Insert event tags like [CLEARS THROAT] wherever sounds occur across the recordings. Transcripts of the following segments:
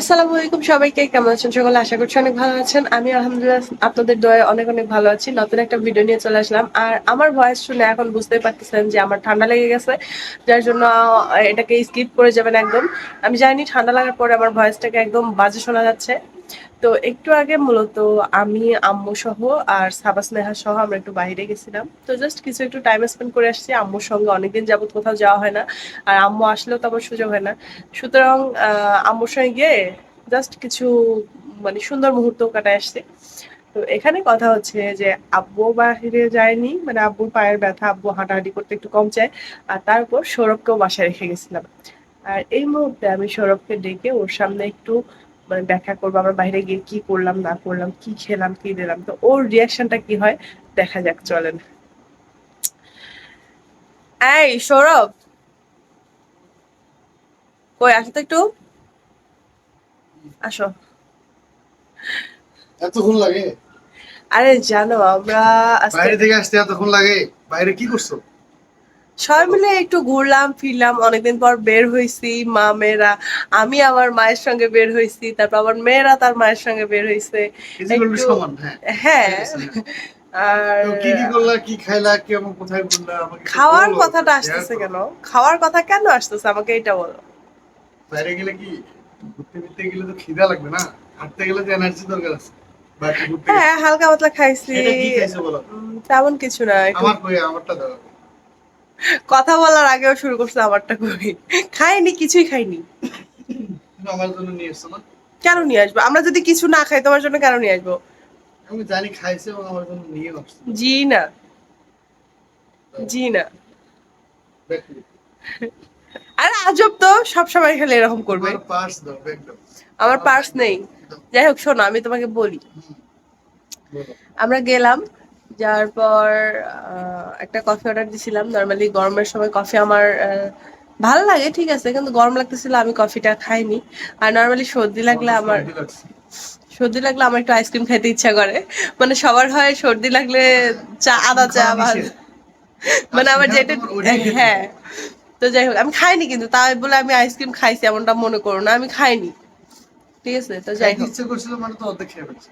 আসসালামু আলাইকুম সবাইকে, কেমন আছেন সকলে? আশা করছি অনেক ভালো আছেন। আমি আলহামদুলিল্লাহ আপনাদের দয়ে অনেক অনেক ভালো আছি। নতুন একটা ভিডিও নিয়ে চলে আসলাম। আর আমার ভয়েস শুনে এখন বুঝতেই পারতেছেন যে আমার ঠান্ডা লেগে গেছে, যার জন্য এটাকে স্কিপ করে যাবেন একদম। আমি জানি ঠান্ডা লাগার পরে আমার ভয়েসটাকে একদম বাজে শোনা যাচ্ছে। তো একটু আগে মূলত আমি, আম্মু সহ আর সাবাস নেহা সহ আমরা একটু বাইরে গেছিলাম। তো জাস্ট কিছু একটু টাইম স্পেন্ড করে আসছি। আম্মুর সঙ্গে অনেকদিন যাবত কোথাও যাওয়া হয় না। আর আম্মু আসলেও তো আমার সুযোগ হয় না। সুতরাং আম্মুর সঙ্গে গিয়ে জাস্ট কিছু মানে সুন্দর মুহূর্ত কাটায় আসছি। তো এখানে কথা হচ্ছে যে আব্বু বাহিরে যায়নি মানে আব্বুর পায়ের ব্যথা, আব্বু হাঁটাহাঁটি করতে একটু কম চায়। আর তারপর সৌরভকেও বাসায় রেখে গেছিলাম। আর এই মুহূর্তে আমি সৌরভকে ডেকে ওর সামনে একটু মানে দেখা করব, আমরা বাইরে গিয়ে কি করলাম, না করলাম, কি খেলাম, কি দিলাম। তো ওর রিয়াকশনটা কি হয়, দেখা যাক, চলেন। এই সৌরভ! কই, আসো তো একটু। আসো। এতক্ষণ লাগে? আরে জানো আমরা বাইরে থেকে আসতে এতক্ষণ লাগে? বাইরে কি করছ? সবাই মিলে একটু ঘুরলাম ফিরলাম অনেকদিন পর বের হয়েছি মা মেয়েরা আমি আমার মায়ের সঙ্গে বের হয়েছি তারপর আমার মেয়েরা তার মায়ের সঙ্গে বের হয়েছে। হ্যাঁ। হ্যাঁ। আর কি কি করলা কি খাইলা কেমন কোথায় ঘুরলা খাওয়ার কথাটা আসতেছে কেন? খাওয়ার কথা কেন আসতেছে? আমাকে এটা বলো। বাইরে গেলে কি ঘুরতে ফিরতে গেলে তো খিদা লাগবে না? হাঁটতে গেলে তো এনার্জি দরকার আছে। হ্যাঁ হালকা পাতলা খাইছি। তেমন কিছু না একটু আমার কই আমারটা দাও। কথা বলার আগেও শুরু করছে আমারটা করি খাইনি কিছুই খাইনি। আমার জন্য নিয়ে এসছো না? কেন নিয়ে আসব? আমরা যদি কিছু না খাই তোমার জন্য কেন নিয়ে আসব? আমি জানি খাইছে এবং আমার জন্য নিয়ে আসছো। জি না। জি না। আরে আজব তো সবসময় খেলে এরকম করবে। আমার পার্স নেই। যাই হোক শোনো আমি তোমাকে বলি। আমরা গেলাম যাওয়ার পর একটা কফি অর্ডার দিছিলাম। নর্মালি গরমের সময় কফি আমার ভালো লাগে ঠিক আছে কিন্তু গরম লাগতেছিল আমি কফিটা খাইনি। আর নর্মালি সর্দি লাগলে আমার সর্দি লাগলে আমার একটু আইসক্রিম খাইতে ইচ্ছা করে। মানে সবার হয় সর্দি লাগলে চা আদা চা ভালো মানে আমার যেটা হ্যাঁ। তো যাই হোক আমি খাইনি কিন্তু তাই বলে আমি আইসক্রিম খাইছি এমনটা মনে করো না আমি খাইনি। ঠিক আছে? তো যাই হোক ইচ্ছে করছিল মানে তো অর্ধেক খেয়ে ফেলছে।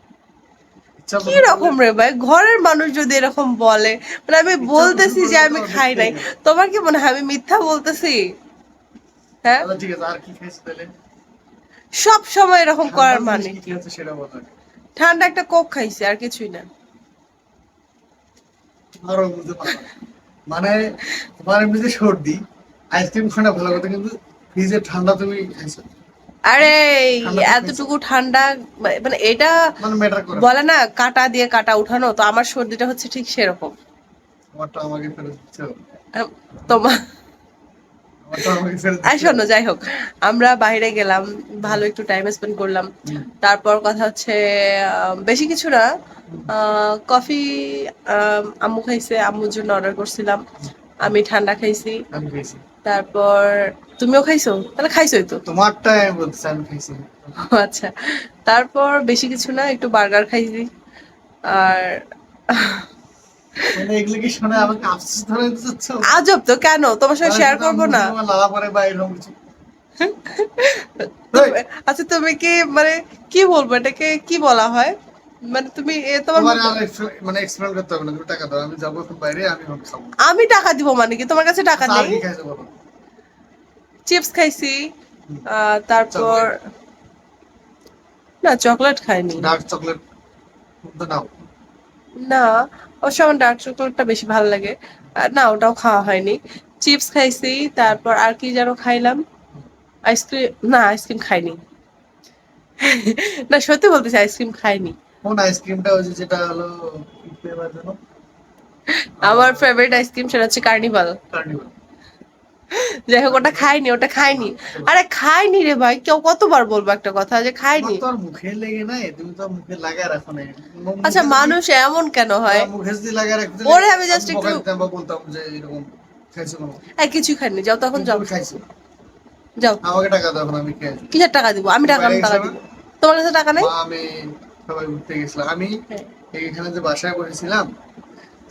কি রকম রে ভাই? ঘরের মানুষ যদি এরকম বলে মানে আমি বলতেছি যে আমি খাই নাই। তোমার কি মনে হয় আমি মিথ্যা বলতেছি? হ্যাঁ? ঠিক আছে আর কি খাইছো তাহলে? সব সময় এরকম করার মানে কি সেটা বলো। ঠান্ডা একটা কোক খাইছি আর কিছুই না। আরও না। মানে তোমার এমনিতে সর্দি আইসক্রিম খাওয়া ভালো কথা কিন্তু ফ্রিজে ঠান্ডা তুমি আরে এতটুকু ঠান্ডা মানে এটা মানে। বলে না কাটা দিয়ে কাটা উঠানো তো আমার সর্দিটা হচ্ছে ঠিক সেরকম। তোমার শোনো যাই হোক আমরা বাইরে গেলাম ভালো একটু টাইম স্পেন্ড করলাম। তারপর কথা হচ্ছে বেশি কিছু না কফি আম্মু খাইছে আম্মুর জন্য অর্ডার করছিলাম। আমি ঠান্ডা খাইছি। তারপর তুমিও খাইছো? তাহলে খাইছোই তো। তোমারটা আমি বলছি আমি খাইছি। আচ্ছা। তারপর বেশি কিছু না একটু বার্গার খাইছি আর মানে এগুলো কি শুনে আমাকে আফসোস ধরে আজব তো কেন? তোমার সাথে শেয়ার করব না। লালা পরে বা এরকম কিছু। [LAUGHS] আচ্ছা তুমি কি মানে কি বলব? এটাকে কি বলা হয়? মানে তুমি এ তোমার মানে এক্সপ্লেন করতে হবে না তুমি টাকা দাও আমি যাব বাইরে আমি খাব। আমি টাকা দিব মানে কি? তোমার কাছে টাকা নেই? খাইছো বলো চিপস খাইছি তারপর না চকলেট খাইনি। ডার্ক চকলেট নাও। না অবশ্য আমার ডার্ক চকলেটটা বেশি ভালো লাগে। না ওটাও খাওয়া হয়নি। চিপস খাইছি তারপর আর কি যেন খাইলাম? আইসক্রিম না আইসক্রিম খাইনি। [LAUGHS] না সত্যি বলতেছি আইসক্রিম খাইনি। কোন আইসক্রিমটা যে যেটা হলো ফ্লেভার যেন? আমার ফেভারিট আইসক্রিম সেটা হচ্ছে কার্নিভাল কার্নিভাল যাই হোক ওটা খাইনি ওটা খাইনি। আরে খাইনি রে ভাই কেউ কতবার বলব একটা কথা যে খাইনি? তো আর মুখে লেগে নাই তুমি তো মুখে লাগায় রাখো মুখে আচ্ছা মানুষ এমন কেন হয়? মুখে যদি লাগায় রাখতে ওরে আমি just একটু- বলতাম যে এরকম খাইছো এই কিছুই খাইনি। যাও তখন যাও। খাইছো? যাও। আমাকে টাকা দাও আমি কিসের টাকা দিব? আমি টাকা আমি টাকা দিব। তোমার কাছে টাকা নেই? আমি সবাই ঘুরতে গেছিলাম। আমি হ্যাঁ। এখানে যে বাসায় বসেছিলাম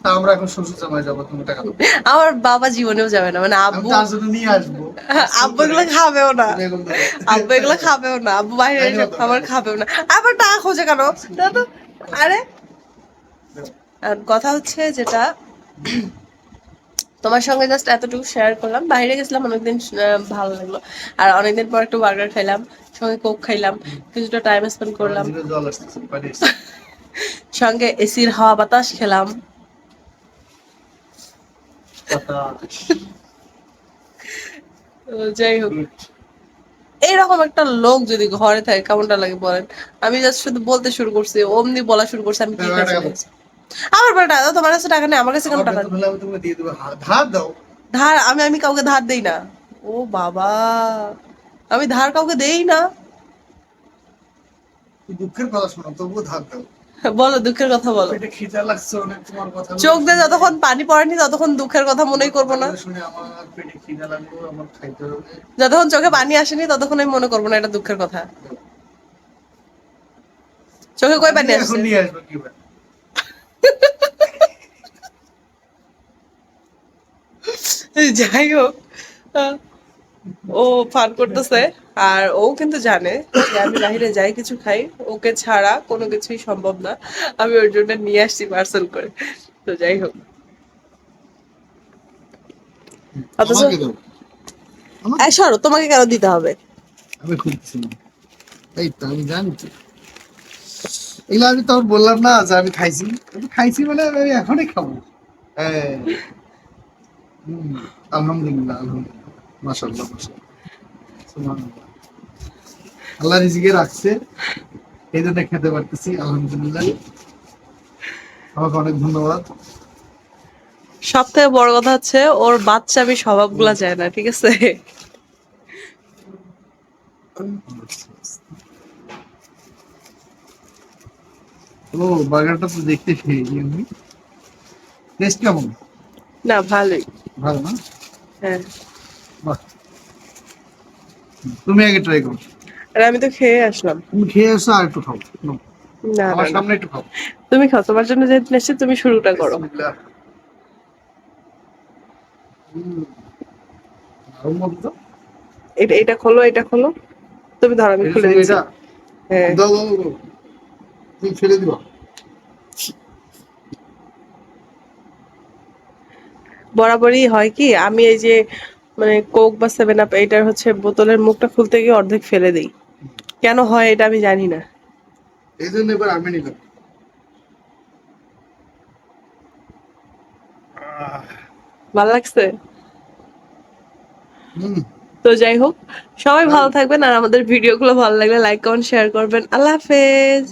তা আমরা এখন শ্বশুর জামাই যাব তুমি টাকা আমার বাবা জীবনেও যাবে না মানে আব্বু তার জন্য নিয়ে আসব। [LAUGHS] আব্বু এগুলো খাবেও না। আব্বু এগুলো খাবেও না। আব্বু বাইরে? খাবার খাবেও না। আবার টাকা খোঁজে কেন? আরে আর কথা হচ্ছে যেটা [CLEARS THROAT] তোমার সঙ্গে জাস্ট এতটুকু শেয়ার করলাম। বাইরে গেছিলাম অনেকদিন ভালো লাগল। আর অনেকদিন পর একটু বার্গার খাইলাম সঙ্গে কোক খাইলাম কিছুটা টাইম স্পেন্ড করলাম। [LAUGHS] সঙ্গে এসির হাওয়া বাতাস খেলাম। [LAUGHS] যাই হোক। এইরকম একটা লোক যদি ঘরে থাকে কেমনটা লাগে বলেন? আমি জাস্ট শুধু বলতে শুরু করছি অমনি বলা শুরু করছি আমি কি আমার বড় টাকা দাও, তোমার কাছে টাকা নেই আমার কাছে কেন টাকা বেতন আমি তোমাকে দিয়ে দেবো ধার দাও। ধার আমি আমি কাউকে ধার দেই না। ও বাবা আমি ধার কাউকে দেই না। দুঃখের কথা শোনো তবুও ধার দাও। বলো দুঃখের কথা বলো। খিদা লাগছে অনেক তোমার কথা চোখ দিয়ে যতক্ষণ পানি পড়েনি ততক্ষণ দুঃখের কথা মনেই করব না। শুনে আমার পেটে খিদা লাগল আমার খাইতে হবে। যতক্ষণ চোখে পানি আসেনি ততক্ষণ আমি মনে করব না এটা দুঃখের কথা। চোখে কই পানি আসছে? নিয়ে আসব কি ব্যাপার? যাই হোক ও ফান করতেছে আর ও কিন্তু জানে যে আমি বাইরে যাই কিছু খাই ওকে ছাড়া কোনো কিছুই সম্ভব না। আমি ওর জন্য নিয়ে আসছি পার্সেল করে। তো যাই হোক অথচ সরো তোমাকে কেন দিতে হবে? আমি খুঁজছি না। এই তো আমি জানি তো। এগুলো আমি তখন বললাম না যে আমি খাইছি। আমি খাইছি মানে আমি এখনই খাব। হ্যাঁ। আলহামদুলিল্লাহ আলহামদুলিল্লাহ। আল্লাহ রিজিকে রাখছে। এই জন্য খেতে পারতেছি আলহামদুলিল্লাহ। আমাকে অনেক ধন্যবাদ। সব থেকে বড় কথা হচ্ছে ওর বাচ্চামি স্বভাবগুলা যায় না ঠিক আছে? ও বার্গারটা তো দেখতে আমি টেস্ট কেমন? না ভালোই। ভালো না? হ্যাঁ। বাহ। তুমি আগে ট্রাই করো। আর আমি তো খেয়ে আসলাম। তুমি খেয়ে এসো আর একটু খাও। না আমার সামনে একটু খাও। তুমি খাও তোমার জন্য যেহেতু এসেছি তুমি শুরুটা করো। এটা এটা খোলো এটা খোলো। তুমি ধরো আমি খুলে দিচ্ছি। হ্যাঁ। তুমি ফেলে দিবা। বরাবরই হয় কি আমি এই যে মানে কোক বা সেভেন আপ এটার হচ্ছে বোতলের মুখটা খুলতে গিয়ে অর্ধেক ফেলে দিই। কেন হয় এটা আমি জানি না। এই জন্য এবার আমি নিলাম। ভালো লাগছে? তো যাই হোক সবাই ভালো থাকবেন আর আমাদের ভিডিওগুলো ভালো লাগলে লাইক কমেন্ট শেয়ার করবেন। আল্লাহ হাফেজ।